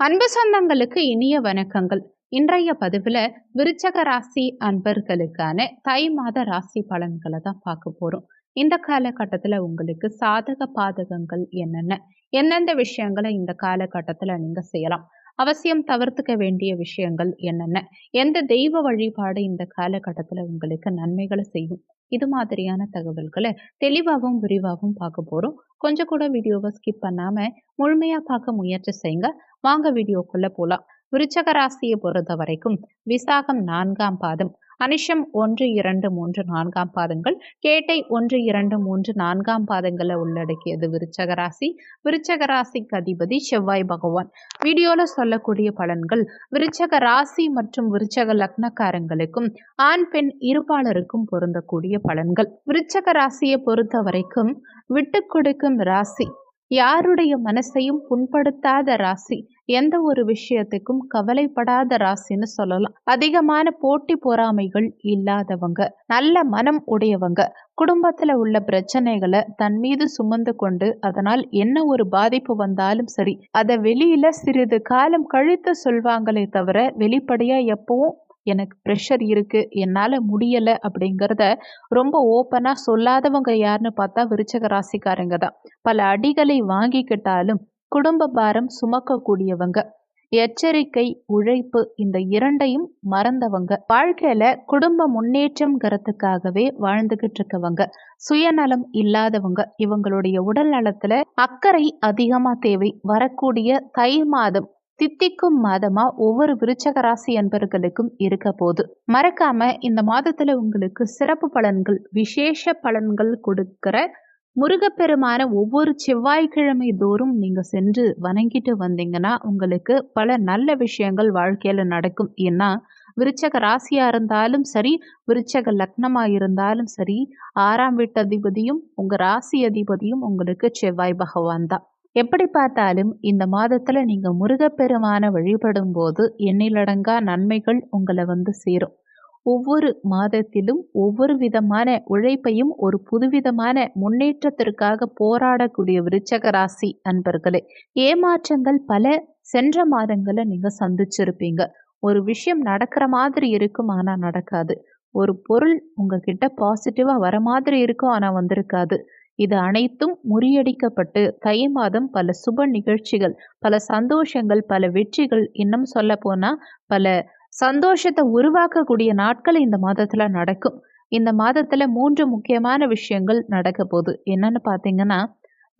அன்பு சொந்தங்களுக்கு இனிய வணக்கங்கள். இன்றைய பதிவில் விருச்சக ராசி அன்பர்களுக்கான தை மாத ராசி பலன்களை தான் பார்க்க போகிறோம் இந்த காலகட்டத்தில் உங்களுக்கு சாதக பாதகங்கள் என்னென்ன? எந்தெந்த விஷயங்களை இந்த காலகட்டத்தில் நீங்கள் செய்யலாம்? அவசியம் தவிர்த்துக்க வேண்டிய விஷயங்கள் என்னென்ன? எந்த தெய்வ வழிபாடு இந்த காலகட்டத்தில் உங்களுக்கு நன்மைகளை செய்யும்? இது மாதிரியான தகவல்களை தெளிவாகவும் விரிவாகவும் பார்க்க போகிறோம் கொஞ்சம் கூட வீடியோவை ஸ்கிப் பண்ணாமல் முழுமையாக பார்க்க முயற்சி செய்யுங்க வாங்க வீடியோக்குள்ளே போகலாம் விருச்சக ராசியை பொறுத்த வரைக்கும் விசாகம் நான்காம் பாதம். அனிஷம் ஒன்று இரண்டு மூன்று நான்காம் பாதங்கள். கேட்டை ஒன்று இரண்டு மூன்று நான்காம் பாதங்களை உள்ளடக்கியது விருச்சக ராசி விருச்சக ராசிக்கு அதிபதி செவ்வாய் பகவான். வீடியோல சொல்லக்கூடிய பலன்கள் விருச்சக ராசி மற்றும் விருச்சக லக்னக்காரங்களுக்கும் ஆண் பெண் இருப்பாளருக்கும் பொருந்தக்கூடிய பலன்கள். விருச்சக ராசியை பொறுத்த வரைக்கும் விட்டு கொடுக்கும் ராசி யாருடைய மனசையும் புண்படுத்தாத ராசி எந்த ஒரு விஷயத்துக்கும் கவலைப்படாத ராசின்னு சொல்லலாம். அதிகமான போட்டி பொறாமைகள் இல்லாதவங்க நல்ல மனம் உடையவங்க குடும்பத்துல உள்ள பிரச்சனைகளை தன் மீது சுமந்து கொண்டு அதனால் என்ன ஒரு பாதிப்பு வந்தாலும் சரி அதை வெளியில சிறிது காலம் கழித்து சொல்வாங்களே தவிர வெளிப்படையா எப்பவும் எனக்கு ப்ரெஷர் இருக்குது என்னால் முடியலை அப்படிங்கிறத ரொம்ப ஓப்பனாக சொல்லாதவங்க யாருன்னு பார்த்தா விருச்சக ராசிக்காரங்க தான். பல அடிகளை வாங்கிக்கிட்டாலும் குடும்ப பாரம் சுமக்கக்கூடியவங்க. எச்சரிக்கை உழைப்பு இந்த இரண்டையும் மறந்தவங்க. வாழ்க்கையில குடும்ப முன்னேற்றம்ங்கிறதுக்காகவே வாழ்ந்துகிட்டு இருக்கவங்க. சுயநலம் இல்லாதவங்க. இவங்களுடைய உடல் நலத்துல அக்கறை அதிகமா தேவை. வரக்கூடிய தை மாதம் தித்திக்கும் மாதமா ஒவ்வொரு விருச்சக ராசி அன்பர்களுக்கும் இருக்க போது மறக்காம இந்த மாதத்துல உங்களுக்கு சிறப்பு பலன்கள் விசேஷ பலன்கள் கொடுக்கிற முருகப்பெருமான ஒவ்வொரு செவ்வாய்க்கிழமை தோறும் நீங்க சென்று வணங்கிட்டு வந்தீங்கன்னா உங்களுக்கு பல நல்ல விஷயங்கள் வாழ்க்கையில நடக்கும். ஏன்னா விருச்சக ராசியா இருந்தாலும் சரி விருச்சக லக்னமா இருந்தாலும் சரி ஆறாம் வீட்டு அதிபதியும் உங்க ராசி அதிபதியும் உங்களுக்கு செவ்வாய் பகவான் தான். எப்படி பார்த்தாலும் இந்த மாதத்துல நீங்க முருகப்பெருமான வழிபடும் போது எண்ணிலடங்கா நன்மைகள் உங்களை வந்து சேரும். ஒவ்வொரு மாதத்திலும் ஒவ்வொரு விதமான உழைப்பையும் ஒரு புதுவிதமான முன்னேற்றத்திற்காக போராடக்கூடிய விருச்சக ராசி அன்பர்களே ஏமாற்றங்கள் பல சென்ற மாதங்களை நீங்க சந்திச்சிருப்பீங்க. ஒரு விஷயம் நடக்கிற மாதிரி இருக்கும் ஆனா நடக்காது. ஒரு பொருள் உங்ககிட்ட பாசிட்டிவா வர மாதிரி இருக்கும் ஆனா வந்திருக்காது. இது அனைத்தும் முறியடிக்கப்பட்டு தை மாதம் பல சுப நிகழ்ச்சிகள் பல சந்தோஷங்கள் பல வெற்றிகள் இன்னும் சொல்ல போனால் பல சந்தோஷத்தை உருவாக்கக்கூடிய நாட்கள் இந்த மாதத்தில் நடக்கும். இந்த மாதத்தில் மூன்று முக்கியமான விஷயங்கள் நடக்க போகுது. என்னன்னு பார்த்தீங்கன்னா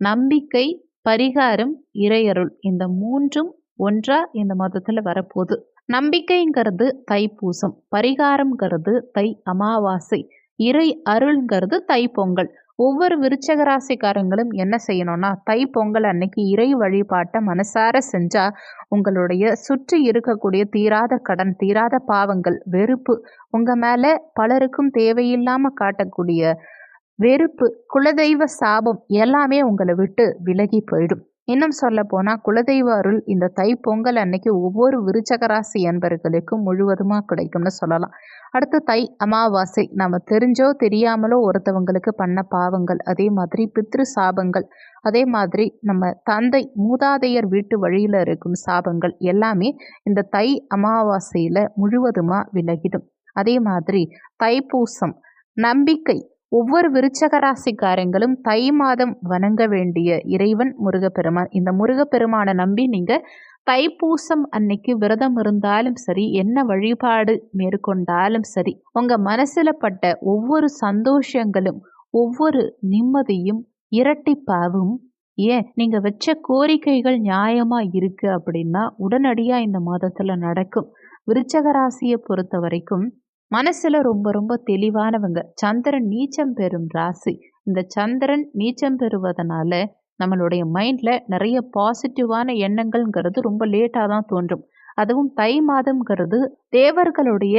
நம்பிக்கை பரிகாரம் இறையருள். இந்த மூன்றும் ஒன்றா இந்த மாதத்தில் வரப்போகுது. நம்பிக்கைங்கிறது தைப்பூசம் பரிகாரம்ங்கிறது தை அமாவாசை இறை அருள்ங்கிறது தை பொங்கல் ஒவ்வொரு விருச்சக ராசிக்காரங்களும் என்ன செய்யணும்னா தை பொங்கல் அன்னைக்கு இறை வழிபாட்டை மனசார செஞ்சா உங்களுடைய சுற்றி இருக்கக்கூடிய தீராத கடன் தீராத பாவங்கள் வெறுப்பு உங்க மேல பலருக்கும் தேவையில்லாம காட்டக்கூடிய வெறுப்பு குலதெய்வ சாபம் எல்லாமே உங்களை விட்டு விலகி போயிடும். இன்னும் சொல்ல போனால் குலதெய்வ அருள் இந்த தை பொங்கல் அன்னைக்கு ஒவ்வொரு விருச்சகராசி அன்பர்களுக்கும் முழுவதுமாக கிடைக்கும்னு சொல்லலாம். அடுத்து தை அமாவாசை. நம்ம தெரிஞ்சோ தெரியாமலோ ஒருத்தவங்களுக்கு பண்ண பாவங்கள் அதே மாதிரி பித்ரு சாபங்கள் அதே மாதிரி நம்ம தந்தை மூதாதையர் வீட்டு வழியில் இருக்கும் சாபங்கள் எல்லாமே இந்த தை அமாவாசையில் முழுவதுமாக விலகிடும். அதே மாதிரி தைப்பூசம் நம்பிக்கை ஒவ்வொரு விருச்சக ராசிக்காரங்களும் தை மாதம் வணங்க வேண்டிய இறைவன் முருகப்பெருமான். இந்த முருகப்பெருமானை நம்பி நீங்கள் தைப்பூசம் அன்னைக்கு விரதம் இருந்தாலும் சரி என்ன வழிபாடு மேற்கொண்டாலும் சரி உங்க மனசுல பட்ட ஒவ்வொரு சந்தோஷங்களும் ஒவ்வொரு நிம்மதியும் இரட்டிப்பாவும் ஏன்? நீங்க வச்ச கோரிக்கைகள் நியாயமா இருக்கு அப்படின்னா உடனடியா இந்த மாதத்துல நடக்கும். விருச்சக ராசியை பொறுத்த வரைக்கும் மனசுல ரொம்ப ரொம்ப தெளிவானவங்க. சந்திரன் நீச்சம் பெறும் ராசி. இந்த சந்திரன் நீச்சம் பெறுவதனால நம்மளுடைய மைண்டில் நிறைய பாசிட்டிவான எண்ணங்கள்ங்கிறது ரொம்ப லேட்டாக தான் தோன்றும். அதுவும் தை மாதம்ங்கிறது தேவர்களுடைய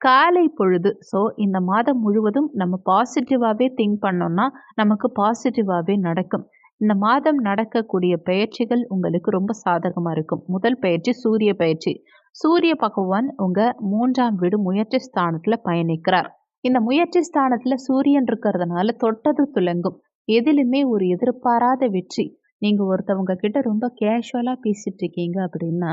காலை பொழுது. ஸோ இந்த மாதம் முழுவதும் நம்ம பாசிட்டிவாகவே திங்க் பண்ணோம்னா நமக்கு பாசிட்டிவாகவே நடக்கும். இந்த மாதம் நடக்கக்கூடிய பயிற்சிகள் உங்களுக்கு ரொம்ப சாதகமாக இருக்கும். முதல் பயிற்சி சூரிய பயிற்சி. சூரிய பகவான் உங்கள் மூன்றாம் வீடு முயற்சி ஸ்தானத்தில் பயணிக்கிறார். இந்த முயற்சி ஸ்தானத்தில் சூரியன் இருக்கிறதுனால தொட்டது துலங்கும். எதிலுமே ஒரு எதிர்பாராத வெற்றி. நீங்கள் ஒருத்தவங்க கிட்ட ரொம்ப கேஷுவலாக பேசிகிட்டு இருக்கீங்க அப்படின்னா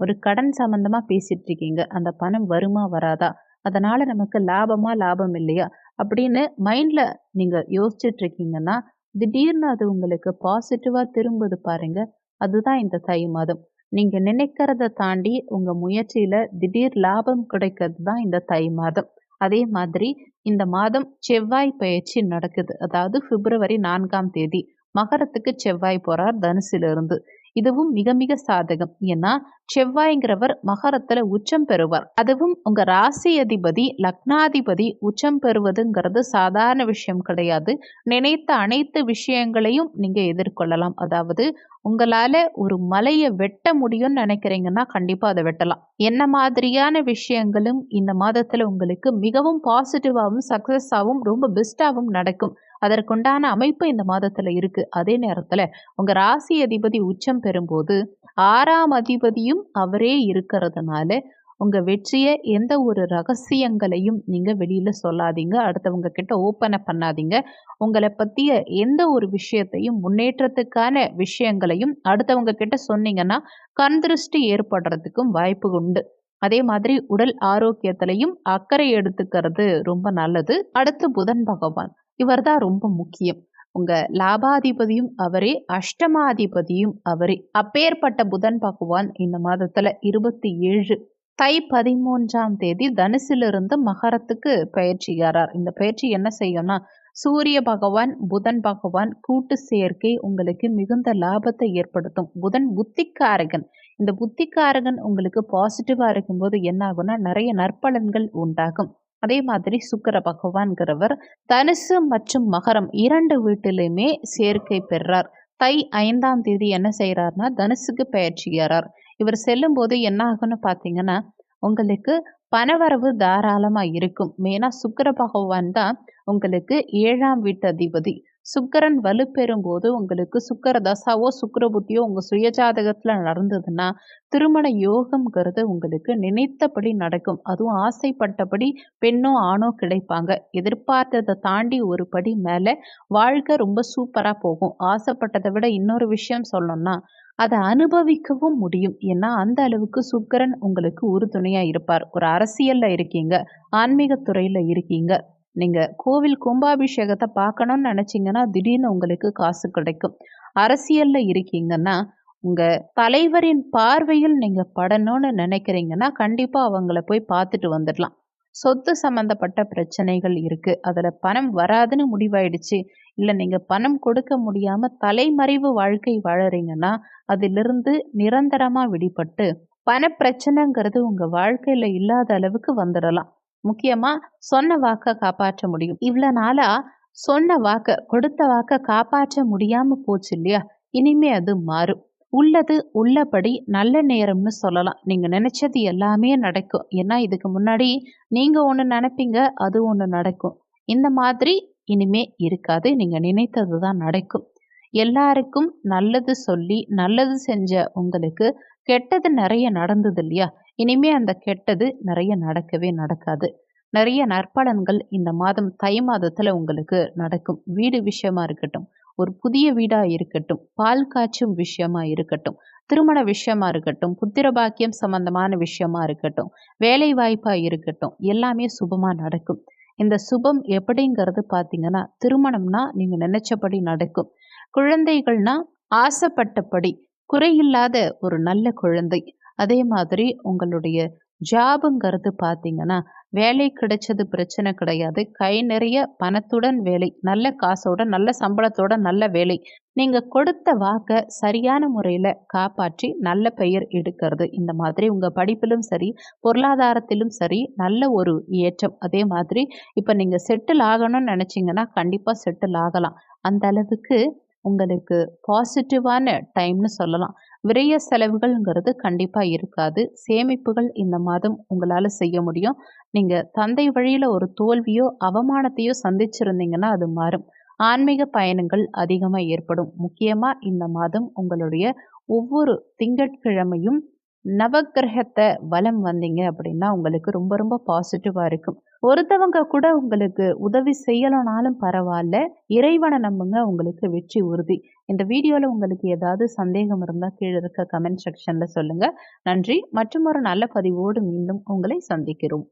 ஒரு கடன் சம்மந்தமாக பேசிகிட்டு இருக்கீங்க. அந்த பணம் வருமா வராதா? அதனால் நமக்கு லாபமா லாபம் இல்லையா? அப்படின்னு மைண்டில் நீங்கள் யோசிச்சுட்டு இருக்கீங்கன்னா திடீர்னு அது உங்களுக்கு பாசிட்டிவாக திரும்புது பாருங்க. அதுதான் இந்த தை மாதம். நீங்கள் நினைக்கிறத தாண்டி உங்கள் முயற்சியில் திடீர் லாபம் கிடைக்கிறது தான் இந்த தை மாதம். அதே மாதிரி இந்த மாதம் செவ்வாய் பயிற்சி நடக்குது. அதாவது பிப்ரவரி நான்காம் தேதி. மகரத்துக்கு செவ்வாய் போறார் தனுசிலிருந்து. இதுவும் மிக மிக சாதகம். ஏன்னா செவ்வாய்ங்கிறவர் மகரத்துல உச்சம் பெறுவார். அதுவும் உங்க ராசி அதிபதி லக்னாதிபதி உச்சம் பெறுவதுங்கிறது சாதாரண விஷயம் கிடையாது. நினைத்த அனைத்து விஷயங்களையும் நீங்க எதிர்கொள்ளலாம். அதாவது உங்களால ஒரு மலையை வெட்ட முடியும்னு நினைக்கிறீங்கன்னா கண்டிப்பா அதை வெட்டலாம். என்ன மாதிரியான விஷயங்களும் இந்த மாதத்துல உங்களுக்கு மிகவும் பாசிட்டிவாகவும் சக்சஸாகவும் ரொம்ப பெஸ்டாகவும் நடக்கும். அதற்குண்டான அமைப்பு இந்த மாதத்துல இருக்கு. அதே நேரத்துல உங்க ராசி அதிபதி உச்சம் பெறும்போது ஆறாம் அதிபதியும் அவரே இருக்கிறதுனால உங்க வெற்றியை எந்த ஒரு ரகசியங்களையும் நீங்க வெளியில சொல்லாதீங்க. அடுத்தவங்க கிட்ட ஓப்பனை பண்ணாதீங்க. உங்களை பத்திய எந்த ஒரு விஷயத்தையும் முன்னேற்றத்துக்கான விஷயங்களையும் அடுத்தவங்க கிட்ட சொன்னீங்கன்னா கண் திருஷ்டி ஏற்படுறதுக்கும் வாய்ப்பு உண்டு. அதே மாதிரி உடல் ஆரோக்கியத்திலையும் அக்கறை எடுத்துக்கிறது ரொம்ப நல்லது. அடுத்து புதன் பகவான். இவர் தான் ரொம்ப முக்கியம். உங்க லாபாதிபதியும் அவரே அஷ்டமாதிபதியும் அவரே. அப்பேற்பட்ட புதன் பகவான் இந்த மாதத்துல இருபத்தி ஏழு தை பதிமூன்றாம் தேதி தனுசிலிருந்து மகரத்துக்கு பயிற்சியாரார். இந்த பயிற்சி என்ன செய்யும்னா சூரிய பகவான் புதன் பகவான் கூட்டு சேர்க்கை உங்களுக்கு மிகுந்த லாபத்தை ஏற்படுத்தும். புதன் புத்திக்காரகன். இந்த புத்திக்காரகன் உங்களுக்கு பாசிட்டிவா இருக்கும்போது என்ன ஆகும்னா நிறைய நற்பலன்கள் உண்டாகும். அதே மாதிரி சுக்கர பகவான்கிறவர் தனுசு மற்றும் மகரம் இரண்டு வீட்டிலுமே சேர்க்கை பெறார். தை ஐந்தாம் தேதி என்ன செய்கிறார்னா தனுசுக்கு பயிற்சிகிறார் இவர் செல்லும் போது என்ன ஆகும்னு பார்த்தீங்கன்னா உங்களுக்கு பணவரவு தாராளமாக இருக்கும். மெயினாக சுக்கர பகவான் தான் உங்களுக்கு ஏழாம் வீட்டு அதிபதி. சுக்கரன் வலுப்பெறும் போது உங்களுக்கு சுக்கர தசாவோ சுக்கர புத்தியோ உங்கள் சுயஜாதகத்தில் நடந்ததுன்னா திருமண யோகம்ங்கிறது உங்களுக்கு நினைத்தபடி நடக்கும். அதுவும் ஆசைப்பட்டபடி பெண்ணோ ஆணோ கிடைப்பாங்க. எதிர்பார்த்ததை தாண்டி ஒரு படி மேலே வாழ்க்கை ரொம்ப சூப்பராக போகும். ஆசைப்பட்டதை விட இன்னொரு விஷயம் சொல்லணும்னா அதை அனுபவிக்கவும் முடியும். ஏன்னா அந்த அளவுக்கு சுக்கரன் உங்களுக்கு உறுதுணையாக இருப்பார். ஒரு அரசியலில் இருக்கீங்க ஆன்மீகத்துறையில் இருக்கீங்க. நீங்கள் கோவில் கும்பாபிஷேகத்தை பார்க்கணும்னு நினச்சிங்கன்னா திடீர்னு உங்களுக்கு காசு கிடைக்கும். அரசியலில் இருக்கீங்கன்னா உங்கள் தலைவரின் பார்வையில் நீங்கள் படணும்னு நினைக்கிறீங்கன்னா கண்டிப்பாக அவங்கள போய் பார்த்துட்டு வந்துடலாம். சொத்து சம்மந்தப்பட்ட பிரச்சனைகள் இருக்குது அதில் பணம் வராதுன்னு முடிவாயிடுச்சு. இல்லை நீங்கள் பணம் கொடுக்க முடியாமல் தலைமறைவு வாழ்க்கை வாழறீங்கன்னா அதிலிருந்து நிரந்தரமாக விடுபட்டு பண பிரச்சனைங்கிறது உங்கள் வாழ்க்கையில் இல்லாத அளவுக்கு வந்துடலாம். முக்கியமாக சொன்ன வாக்கை காப்பாற்ற முடியும். இவ்வளோ நாளாக சொன்ன வாக்கை கொடுத்த வாக்கை காப்பாற்ற முடியாமல் போச்சு இல்லையா? இனிமே அது மாறும். உள்ளது உள்ளபடி நல்ல நேரம்னு சொல்லலாம். நீங்கள் நினச்சது எல்லாமே நடக்கும். ஏன்னா இதுக்கு முன்னாடி நீங்கள் ஒன்று நினைப்பீங்க அது ஒன்று நடக்கும். இந்த மாதிரி இனிமே இருக்காது. நீங்கள் நினைத்தது தான் நடக்கும். எல்லாருக்கும் நல்லது சொல்லி நல்லது செஞ்ச உங்களுக்கு கெட்டது நிறைய நடந்தது இல்லையா? இனிமே அந்த கெட்டது நிறைய நடக்கவே நடக்காது. நிறைய நற்பலன்கள் இந்த மாதம் தை மாதத்தில் உங்களுக்கு நடக்கும். வீடு விஷயமா இருக்கட்டும் ஒரு புதிய வீடாக இருக்கட்டும் பால் காய்ச்சும் விஷயமா இருக்கட்டும் திருமண விஷயமா இருக்கட்டும் புத்திர பாக்கியம் சம்பந்தமான விஷயமா இருக்கட்டும் வேலை வாய்ப்பாக இருக்கட்டும் எல்லாமே சுபமாக நடக்கும். இந்த சுபம் எப்படிங்கிறது பார்த்தீங்கன்னா திருமணம்னா நீங்கள் நினைச்சபடி நடக்கும். குழந்தைகள்னா ஆசைப்பட்டபடி குறையில்லாத ஒரு நல்ல குழந்தை. அதே மாதிரி உங்களுடைய ஜாபுங்கிறது பார்த்தீங்கன்னா வேலை கிடைச்சது பிரச்சனை கிடையாது. கை நிறைய பணத்துடன் வேலை நல்ல காசோட நல்ல சம்பளத்தோட நல்ல வேலை. நீங்கள் கொடுத்த வாக்கை சரியான முறையில் காப்பாற்றி நல்ல பெயர் எடுக்கிறது. இந்த மாதிரி உங்கள் படிப்பிலும் சரி பொருளாதாரத்திலும் சரி நல்ல ஒரு ஏற்றம். அதே மாதிரி இப்போ நீங்கள் செட்டில் ஆகணும்னு நினச்சிங்கன்னா கண்டிப்பாக செட்டில் ஆகலாம். அந்த அளவுக்கு உங்களுக்கு பாசிட்டிவான டைம்னு சொல்லலாம். விரைய செலவுகள்ங்கிறது கண்டிப்பாக இருக்காது. சேமிப்புகள் இந்த மாதம் உங்களால் செய்ய முடியும். நீங்கள் தந்தை வழியில் ஒரு தோல்வியோ அவமானத்தையோ சந்திச்சிருந்தீங்கன்னா அது மாறும். ஆன்மீக பயணங்கள் அதிகமாக ஏற்படும். முக்கியமாக இந்த மாதம் உங்களுடைய ஒவ்வொரு திங்கட்கிழமையும் நவக்கிரகத்தை வலம் வந்தீங்க அப்படின்னா உங்களுக்கு ரொம்ப ரொம்ப பாசிட்டிவாக இருக்கும். ஒருத்தவங்க கூட உங்களுக்கு உதவி செய்யலைனாலும் பரவாயில்ல. இறைவனை நம்புங்க உங்களுக்கு வெற்றி உறுதி. இந்த வீடியோவில் உங்களுக்கு ஏதாவது சந்தேகம் இருந்தால் கீழே இருக்க கமெண்ட் செக்ஷனில் சொல்லுங்கள் நன்றி. மற்றும் ஒரு நல்ல பதிவோடு மீண்டும் உங்களை சந்திக்கிறோம்.